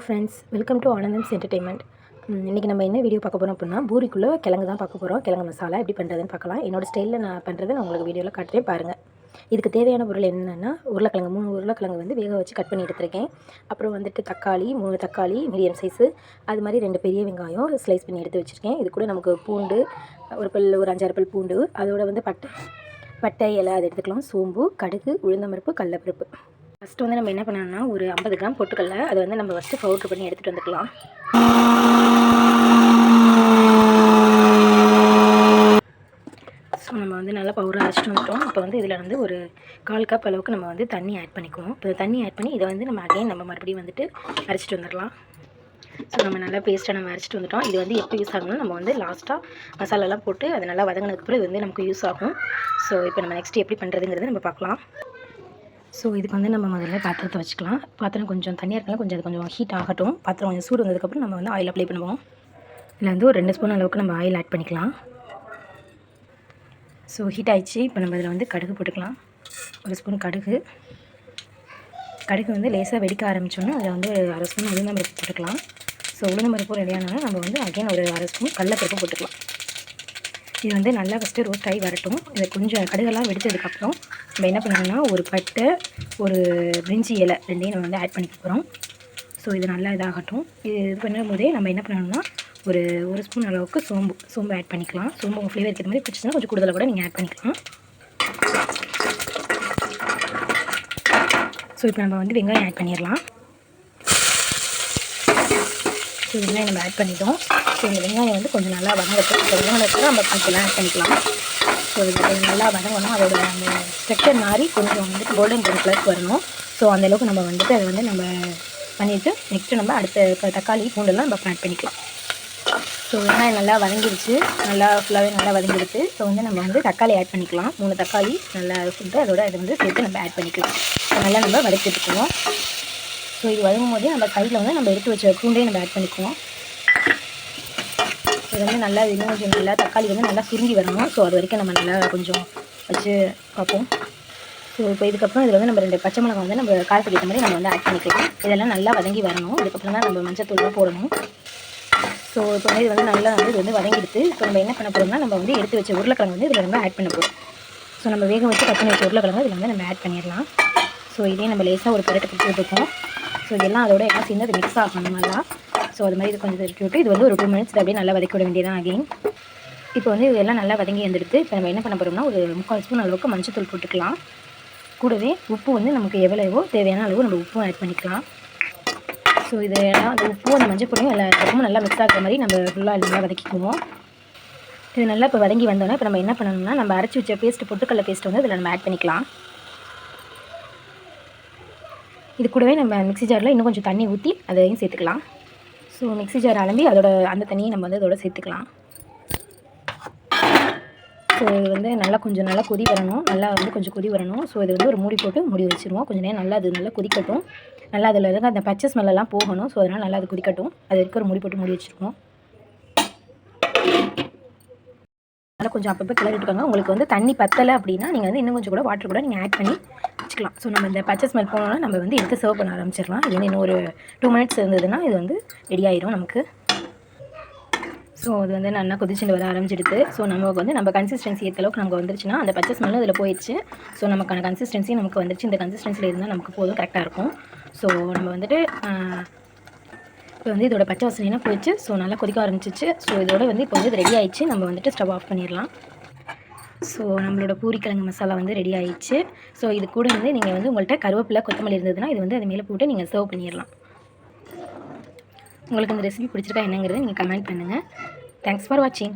Hello friends welcome to Anandam's entertainment இன்றைக்கி நம்ம என்ன வீடியோ பார்க்க போகிறோம் அப்படின்னா பூரிக்குள்ளே கிழங்கு தான் பார்க்க போகிறோம் கிழங்கு மசாலா எப்படி பண்ணுறதுன்னு பார்க்கலாம். என்னோட ஸ்டைலில் நான் பண்ணுறதை நான் உங்களுக்கு வீடியோவில் காட்டுறேன் பாருங்கள் இதுக்கு தேவையான பொருள் என்னென்னா உருளைக்கிழங்கு. மூணு உருளைக்கிழங்கு வந்து வேக வச்சு கட் பண்ணி எடுத்திருக்கேன். அப்புறம் வந்துட்டு தக்காளி மூணு தக்காளி மீடியம் சைஸு அது மாதிரி ரெண்டு பெரிய வெங்காயம் ஸ்லைஸ் பண்ணி எடுத்து வச்சுருக்கேன். இது கூட நமக்கு பூண்டு ஒரு பல் ஒரு அஞ்சாறு பல் பூண்டு அதோட வந்து பட்டை பட்டை இலை அது எடுத்துக்கலாம். சோம்பு கடுகு உளுந்தம்பருப்பு கடலப்பருப்பு ஃபஸ்ட்டு வந்து நம்ம என்ன பண்ணணும்னா ஒரு ஐம்பது கிராம் பொட்டுக்கல்ல அதை வந்து நம்ம ஃபஸ்ட்டு பவுட்ரு பண்ணி எடுத்துகிட்டு வந்துக்கலாம். ஸோ நம்ம வந்து நல்லா பவுடர் அரைச்சிட்டு வந்துட்டோம். இப்போ வந்து இதில் வந்து ஒரு கால் கப் அளவுக்கு நம்ம வந்து தண்ணி ஆட் பண்ணிக்குவோம். இப்போ தண்ணி ஆட் பண்ணி இதை வந்து நம்ம அகைன் நம்ம மறுபடியும் வந்துட்டு அரைச்சிட்டு வந்துடலாம். ஸோ நம்ம நல்லா பேஸ்ட்டாக நம்ம அரைச்சிட்டு வந்துட்டோம். இது வந்து எப்போ யூஸ் ஆகணும் நம்ம வந்து லாஸ்ட்டாக மசாலாலாம் போட்டு அதை நல்லா வதங்கினதுக்கப்புறம் இது வந்து நமக்கு யூஸ் ஆகும். ஸோ இப்போ நம்ம நெக்ஸ்ட் எப்படி பண்ணுறதுங்கிறத நம்ம பார்க்கலாம். ஸோ இதுக்கு வந்து நம்ம முதல்ல பாத்திரத்தை வச்சுக்கலாம். பாத்திரம் கொஞ்சம் தண்ணியாக இருக்கலாம் கொஞ்சம் அது கொஞ்சம் ஹீட் ஆகட்டும். பாத்திரம் கொஞ்சம் சூடு வந்ததுக்கப்புறம் நம்ம வந்து ஆயில் அப்ளை பண்ணுவோம். இதில் வந்து ஒரு ரெண்டு ஸ்பூன் அளவுக்கு நம்ம ஆயில் ஆட் பண்ணிக்கலாம். ஸோ ஹீட் ஆகிடுச்சு இப்போ நம்ம இதில் வந்து கடுகு போட்டுக்கலாம். ஒரு ஸ்பூன் கடுகு. கடுகு வந்து லேசாக வெடிக்க ஆரம்பித்தோன்னா அதில் வந்து ஒரு அரை ஸ்பூன் உளுந்தம்பருப்பு போட்டுக்கலாம். ஸோ உளுந்தம்பருப்பு ரெடியானாலும் நம்ம வந்து அகைன் ஒரு அரை ஸ்பூன் கடலப்பருப்பு போட்டுக்கலாம். இது வந்து நல்லா ஃபஸ்ட்டு ரோஸ்ட் ஆகி வரட்டும். இதை கொஞ்சம் கடுகெல்லாம் வெடித்ததுக்கப்புறம் நம்ம என்ன பண்ணணும்னா ஒரு பட்டை ஒரு பிரிஞ்சி இலை ரெண்டையும் நம்ம வந்து ஆட் பண்ணிக்க போகிறோம் ஸோ இது நல்லா இதாகட்டும். இது இது பண்ணும்போதே நம்ம என்ன பண்ணணும்னா ஒரு ஒரு ஸ்பூன் அளவுக்கு சோம்பு சோம்பு ஆட் பண்ணிக்கலாம். சோம்பு உங்கள் ஃப்ளேவர் இருக்கிற மாதிரி பிடிச்சதுன்னா கொஞ்சம் கூடுதலாக கூட நீங்கள் ஆட் பண்ணிக்கலாம். ஸோ இப்போ நம்ம வந்து வெங்காயம் ஆட் பண்ணிடலாம். ஸோ வெங்காயம் நம்ம ஆட் பண்ணிட்டோம். ஸோ இந்த வெங்காயம் வந்து கொஞ்சம் நல்லா வதங்கட்டும். இந்த வெங்காயத்தில் நம்ம கொஞ்சம் ஆட் பண்ணிக்கலாம். ஸோ இது கொஞ்சம் நல்லா வதங்கணும். அதோட அந்த ஸ்ட்ரக்சர் மாறி கொஞ்சம் வந்துட்டு கோல்டன் ப்ரௌன் கலருக்கு வரணும். ஸோ அந்தளவுக்கு நம்ம வந்துட்டு அதை வந்து நம்ம பண்ணிவிட்டு நெக்ஸ்ட்டு நம்ம அடுத்த தக்காளி பூண்டெல்லாம் நம்ம ஆட் பண்ணிக்கலாம். ஸோ வெங்காயம் நல்லா வதங்கிடுச்சு நல்லா ஃபுல்லாகவே நல்லா வதங்கிடுச்சு. ஸோ வந்து நம்ம வந்து தக்காளி ஆட் பண்ணிக்கலாம். மூணு தக்காளி நல்லா ஃபுட்டு அதோட அதை வந்து சேர்த்து நம்ம ஆட் பண்ணிக்கலாம். ஸோ நல்லா நம்ம வதக்கிட்டுக்குவோம். ஸோ இது வதங்கும் போதே நம்ம சைடில் வந்து நம்ம எடுத்து வச்ச பூண்டையும் நம்ம ஆட் பண்ணிக்குவோம். இது வந்து நல்லா இன்னும் கொஞ்சம் நல்லா தக்காளி வந்து நல்லா சுருங்கி வரணும். ஸோ அது வரைக்கும் நம்ம நல்லா கொஞ்சம் வச்சு பார்ப்போம். ஸோ இப்போ இதுக்கப்புறம் இதில் வந்து நம்ம ரெண்டு பச்சை மிளகா வந்து நம்ம காரத்துக்கு ஏற்ற மாதிரி நம்ம வந்து ஆட் பண்ணிக்கலாம். இதெல்லாம் நல்லா வதங்கி வரணும். இதுக்கப்புறம் தான் நம்ம மஞ்சள் தூள் போடணும். ஸோ இப்போ வந்து இது வந்து நல்லா வந்து இது வந்து வதங்கிடுது. இப்போ நம்ம என்ன பண்ண போகிறோம்னா நம்ம வந்து எடுத்து வச்ச உருளைக்கிழங்கு வந்து இதில் நம்ம ஆட் பண்ண போகிறோம் ஸோ நம்ம வேக வச்சு கட் பண்ணி வச்ச உருளைக்கிழங்கு இதில் வந்து நம்ம ஆட் பண்ணிடலாம். ஸோ இதே நம்ம லேசாக ஒரு பரட்டை பிடிச்சி விட்டுருக்கோம் ஸோ இதெல்லாம் அதோட எல்லாம் சேர்ந்து அது மிக்ஸ் ஆகணும் நல்லா. ஸோ அது மாதிரி இது கொஞ்சம் தட்டி விட்டு இது வந்து ஒரு டூ மினிட்ஸ் அப்படியே நல்லா வதக்கி விட வேண்டியதான் அகைன் இப்போ வந்து இதெல்லாம் நல்லா வதங்கி வந்துடுது இப்போ நம்ம என்ன பண்ண போகிறோம்னா ஒரு முக்கால் ஸ்பூன் அளவுக்கு மஞ்சத்தூள் போட்டுக்கலாம். கூடவே உப்பு வந்து நமக்கு எவ்வளவோ தேவையான அளவு நம்ம உப்பும் ஆட் பண்ணிக்கலாம். ஸோ இதெல்லாம் அந்த உப்பும் அந்த மஞ்சள் பொடியும் எல்லா நல்லா மிக்ஸ் ஆகிற மாதிரி நம்ம ஃபுல்லாக நல்லா வதக்கிக்குவோம். இது நல்லா இப்போ வதங்கி வந்தோன்னே இப்போ நம்ம என்ன பண்ணணும்னா நம்ம அரைச்சி வச்ச பேஸ்ட் பொட்டுக்கடல பேஸ்ட் வந்து இதில் நம்ம ஆட் பண்ணிக்கலாம். இது கூடவே நம்ம மிக்ஸி ஜாரில் இன்னும் கொஞ்சம் தண்ணி ஊற்றி அதையும் சேர்த்துக்கலாம். ஸோ மிக்ஸி ஜார் அலம்பி அதோட அந்த தண்ணியை நம்ம வந்து அதோட சேர்த்துக்கலாம். ஸோ இது வந்து நல்லா கொஞ்சம் நல்லா கொதி வரணும். நல்லா வந்து கொஞ்சம் கொதி வரணும். ஸோ இது வந்து ஒரு மூடி போட்டு மூடி வச்சுருவோம். கொஞ்சம் நேரம் நல்லா அது நல்லா கொதிக்கட்டும். நல்லா அதில் இருந்து அந்த பச்சை ஸ்மெல்லாம் போகணும். ஸோ அதனால் நல்லா அது கொதிக்கட்டும். அது இருக்க ஒரு மூடி போட்டு மூடி வச்சுருக்கோம் அதனால் கொஞ்சம் அப்பப்போ கிளறிட்டுக்கோங்க உங்களுக்கு வந்து தண்ணி பத்தலை அப்படின்னா நீங்கள் வந்து இன்னும் கொஞ்சம் கூட வாட்டர் கூட நீங்கள் ஆட் பண்ணி வச்சுக்கலாம். ஸோ நம்ம இந்த பச்சை ஸ்மெல் போனோம்னா நம்ம வந்து எடுத்து சர்வ் பண்ண ஆரம்பிச்சிடலாம். இது வந்து இன்னும் ஒரு டூ மினிட்ஸ் இருந்ததுன்னா இது வந்து ரெடி ஆயிரும் நமக்கு. ஸோ அது வந்து நல்லா கொதிச்சுட்டு வர ஆரம்பிச்சிடுது. ஸோ நமக்கு வந்து நம்ம கன்சிஸ்டன்சி ஏற்ற அளவுக்கு நமக்கு வந்துருச்சுன்னா அந்த பச்சை ஸ்மெல்லும் இதில் போயிடுச்சு. ஸோ நமக்கான கன்சிஸ்டன்சி நமக்கு வந்துருச்சு. இந்த கன்சிஸ்டன்சியில் இருந்தால் நமக்கு போதும் கரெக்டாக இருக்கும். ஸோ நம்ம வந்துட்டு இப்போ வந்து இதோட பச்சை வாசனைனா போயிடுச்சு. ஸோ நல்லா கொதிக்க ஆரம்பிச்சிச்சு. ஸோ இதோட வந்து இப்போ வந்து ரெடி ஆயிடுச்சு. நம்ம வந்துட்டு ஸ்டவ் ஆஃப் பண்ணிடலாம். ஸோ நம்மளோட பூரிக்கிழங்கு மசாலா வந்து ரெடி ஆயிடுச்சு. ஸோ இது கூட வந்து நீங்கள் வந்து உங்கள்கிட்ட கருவேப்பிலை கொத்தமல்லி இருந்ததுன்னா இது வந்து அது மேலே போட்டு நீங்கள் சர்வ் பண்ணிடலாம். உங்களுக்கு இந்த ரெசிபி பிடிச்சிருக்கா என்னங்கிறது நீங்கள் கமெண்ட் பண்ணுங்கள் தேங்க்ஸ் ஃபார் வாட்சிங்